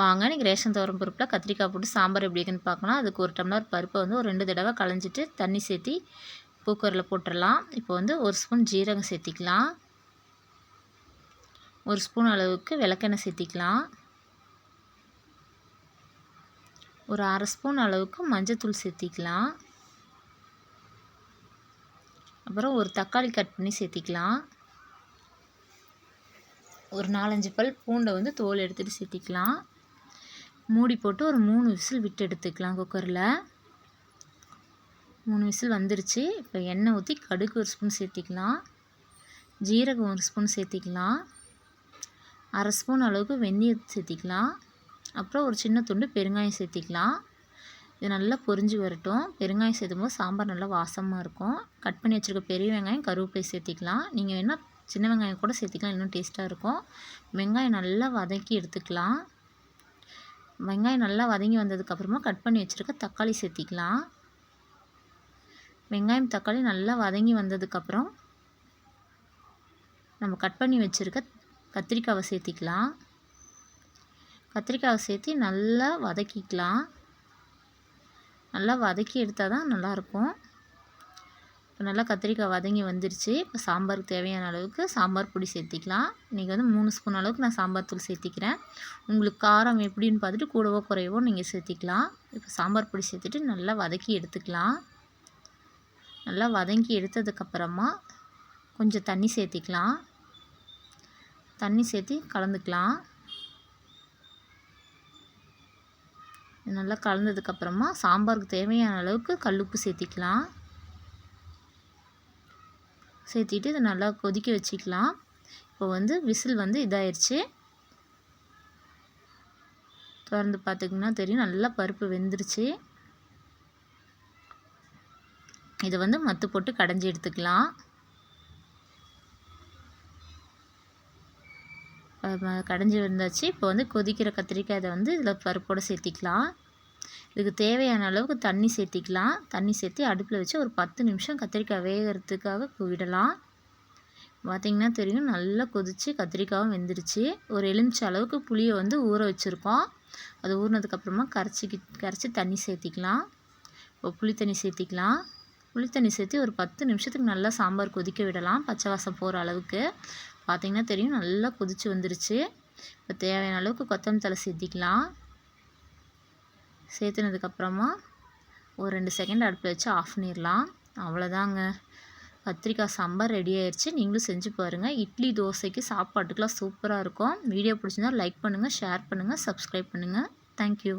வாங்க. இன்றைக்கி ரேஷன் துவரம் பருப்பில் கத்திரிக்காய் போட்டு சாம்பார் எப்படி இருக்குன்னு பார்க்கலாம் அதுக்கு ஒரு டம்ளர் பருப்பை வந்து ஒரு ரெண்டு தடவை களைஞ்சிட்டு தண்ணி சேர்த்தி குக்கரில் போட்டுடலாம். இப்போ வந்து ஒரு ஸ்பூன் ஜீரகம் சேர்த்திக்கலாம். ஒரு ஸ்பூன் அளவுக்கு விளக்கெண்ணெய் சேர்த்திக்கலாம். ஒரு அரை ஸ்பூன் அளவுக்கு மஞ்சத்தூள் சேர்த்திக்கலாம். அப்புறம் ஒரு தக்காளி கட் பண்ணி சேர்த்திக்கலாம். ஒரு நாலஞ்சு பல் பூண்டை வந்து தோல் எடுத்துகிட்டு சேர்த்திக்கலாம். மூடி போட்டு ஒரு மூணு விசில் விட்டு எடுத்துக்கலாம் குக்கரில். மூணு விசில் வந்துருச்சு. இப்போ எண்ணெய் ஊற்றி கடுகு ஒரு ஸ்பூன் சேர்த்திக்கலாம். ஜீரகம் ஒரு ஸ்பூன் சேர்த்திக்கலாம். அரை ஸ்பூன் அளவுக்கு வெந்நீர் சேர்த்திக்கலாம். அப்புறம் ஒரு சின்ன துண்டு பெருங்காயம் சேர்த்திக்கலாம். இது நல்லா பொரிஞ்சு வரட்டும். பெருங்காயம் சேர்த்தும் போது சாம்பார் நல்லா வாசமாக இருக்கும். கட் பண்ணி வச்சுருக்க பெரிய வெங்காயம் கருவேப்பிலை சேர்த்திக்கலாம். நீங்கள் வேணால் சின்ன வெங்காயம் கூட சேர்த்திக்கலாம் இன்னும் டேஸ்ட்டாக இருக்கும். வெங்காயம் நல்லா வதக்கி எடுத்துக்கலாம். வெங்காயம் நல்லா வதங்கி வந்ததுக்கப்புறமா கட் பண்ணி வச்சுருக்க தக்காளி சேர்த்திக்கலாம். வெங்காயம் தக்காளி நல்லா வதங்கி வந்ததுக்கப்புறம் நம்ம கட் பண்ணி வச்சுருக்க கத்திரிக்காவை சேர்த்திக்கலாம். கத்திரிக்காவை சேர்த்து நல்லா வதக்கிக்கலாம். நல்லா வதக்கி எடுத்தால் தான் நல்லாயிருக்கும். இப்போ நல்லா கத்திரிக்காய் வதங்கி வந்துருச்சு. இப்போ சாம்பாருக்கு தேவையான அளவுக்கு சாம்பார் பொடி சேர்த்திக்கலாம். இன்றைக்கி வந்து மூணு ஸ்பூன் அளவுக்கு நான் சாம்பார் தூள் சேர்த்திக்கிறேன். உங்களுக்கு காரம் எப்படின்னு பார்த்துட்டு கூடவோ குறையவோ நீங்கள் சேர்த்திக்கலாம். இப்போ சாம்பார் பொடி சேர்த்துட்டு நல்லா வதக்கி எடுத்துக்கலாம். நல்லா வதங்கி எடுத்ததுக்கப்புறமா கொஞ்சம் தண்ணி சேர்த்திக்கலாம். தண்ணி சேர்த்தி கலந்துக்கலாம். நல்லா கலந்ததுக்கப்புறமா சாம்பாருக்கு தேவையான அளவுக்கு கல்லுப்பு சேர்த்திக்கலாம். சேர்த்திட்டு இதை நல்லா கொதிக்க வச்சுக்கலாம். இப்போ வந்து விசில் வந்து இதாயிடுச்சு திறந்து பார்த்திங்கன்னா தெரியும். நல்லா பருப்பு வெந்துருச்சு. இதை வந்து மத்து போட்டு கடைஞ்சி எடுத்துக்கலாம். கடைஞ்சி வந்தாச்சு இப்போ வந்து கொதிக்கிற கத்திரிக்காய் இதை வந்து இதில் பருப்போடு சேர்த்திக்கலாம். இதுக்கு தேவையான அளவுக்கு தண்ணி சேர்த்திக்கலாம். தண்ணி சேர்த்தி அடுப்பில் வச்சு ஒரு பத்து நிமிஷம் கத்திரிக்காய் வேகிறதுக்காக விடலாம். பார்த்திங்கன்னா தெரியும் நல்லா கொதித்து கத்திரிக்காயும் வெந்துருச்சு. ஒரு எலுமிச்ச அளவுக்கு புளியை வந்து ஊற வச்சுருக்கோம். அது ஊறினதுக்கப்புறமா கரைச்சிக்கி கரைச்சி தண்ணி சேர்த்திக்கலாம். இப்போ புளி தண்ணி சேர்த்திக்கலாம். புளி தண்ணி சேர்த்து ஒரு பத்து நிமிஷத்துக்கு நல்லா சாம்பார் கொதிக்க விடலாம் பச்சை வாசம் போகிற அளவுக்கு. பார்த்திங்கன்னா தெரியும் நல்லா கொதித்து வந்துருச்சு. இப்போ தேவையான அளவுக்கு கொத்தமல்லி தலை சேர்த்திக்கலாம். சேர்த்துனதுக்கப்புறமா ஒரு ரெண்டு செகண்ட் அடுப்பில் வச்சு ஆஃப் பண்ணிடலாம். அவ்வளோதாங்க. கத்திரிக்காய் சாம்பார் ரெடி ஆயிடுச்சு நீங்களும் செஞ்சு பாருங்கள் இட்லி தோசைக்கு சாப்பாட்டுக்கெலாம் சூப்பராக இருக்கும். வீடியோ பிடிச்சிருந்தா லைக் பண்ணுங்கள் ஷேர் பண்ணுங்கள் சப்ஸ்கிரைப் பண்ணுங்கள் தேங்க்யூ